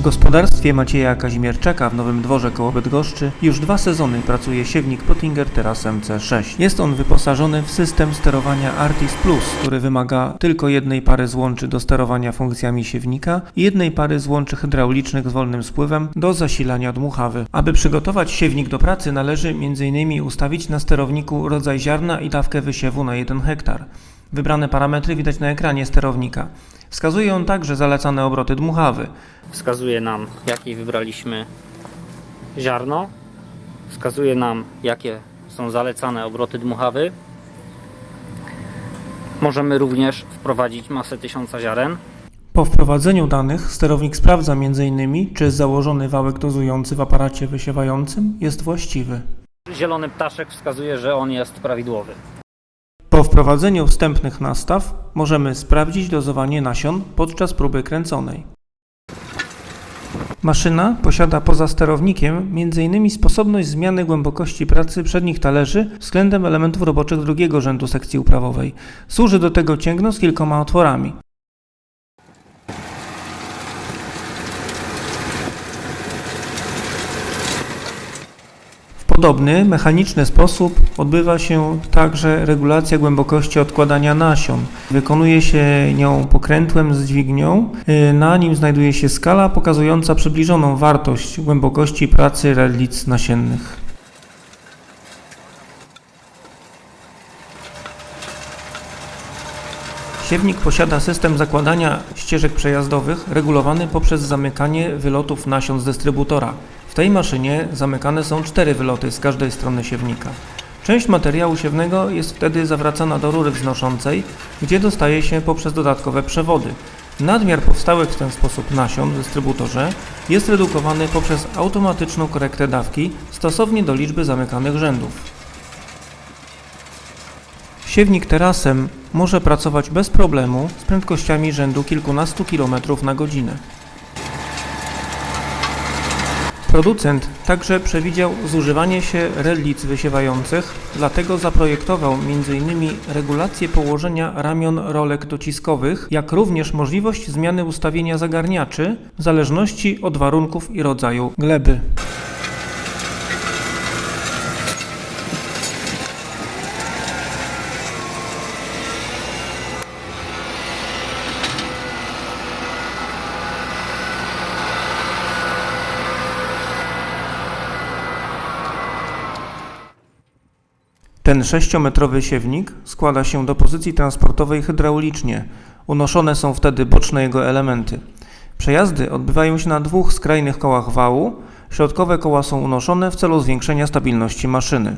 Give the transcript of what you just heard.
W gospodarstwie Macieja Kazimierczaka w Nowym Dworze koło Bydgoszczy już dwa sezony pracuje siewnik Pottinger Teraz MC6. Jest on wyposażony w system sterowania Artis Plus, który wymaga tylko jednej pary złączy do sterowania funkcjami siewnika i jednej pary złączy hydraulicznych z wolnym spływem do zasilania dmuchawy. Aby przygotować siewnik do pracy należy m.in. ustawić na sterowniku rodzaj ziarna i dawkę wysiewu na 1 hektar. Wybrane parametry widać na ekranie sterownika. Wskazuje on także zalecane obroty dmuchawy. wskazuje nam jakie wybraliśmy ziarno, wskazuje nam jakie są zalecane obroty dmuchawy. Możemy również wprowadzić masę tysiąca ziaren. Po wprowadzeniu danych sterownik sprawdza m.in. czy założony wałek dozujący w aparacie wysiewającym jest właściwy. Zielony ptaszek wskazuje, że on jest prawidłowy. Po wprowadzeniu wstępnych nastaw możemy sprawdzić dozowanie nasion podczas próby kręconej. Maszyna posiada poza sterownikiem m.in. sposobność zmiany głębokości pracy przednich talerzy względem elementów roboczych drugiego rzędu sekcji uprawowej. Służy do tego cięgno z kilkoma otworami. Podobny, mechaniczny sposób odbywa się także regulacja głębokości odkładania nasion. Wykonuje się nią pokrętłem z dźwignią. Yy, Na nim znajduje się skala pokazująca przybliżoną wartość głębokości pracy redlic nasiennych. Siewnik posiada system zakładania ścieżek przejazdowych regulowany poprzez zamykanie wylotów nasion z dystrybutora. Tej maszynie zamykane są cztery wyloty z każdej strony siewnika. Część materiału siewnego jest wtedy zawracana do rury wznoszącej, gdzie dostaje się poprzez dodatkowe przewody. Nadmiar powstałych w ten sposób nasion w dystrybutorze jest redukowany poprzez automatyczną korektę dawki stosownie do liczby zamykanych rzędów. Siewnik terasem może pracować bez problemu z prędkościami rzędu kilkunastu kilometrów na godzinę. Producent także przewidział zużywanie się redlic wysiewających, dlatego zaprojektował m.in. regulację położenia ramion rolek dociskowych, jak również możliwość zmiany ustawienia zagarniaczy w zależności od warunków i rodzaju gleby. Ten 6-metrowy siewnik składa się do pozycji transportowej hydraulicznie. Unoszone są wtedy boczne jego elementy. Przejazdy odbywają się na dwóch skrajnych kołach wału. Środkowe koła są unoszone w celu zwiększenia stabilności maszyny.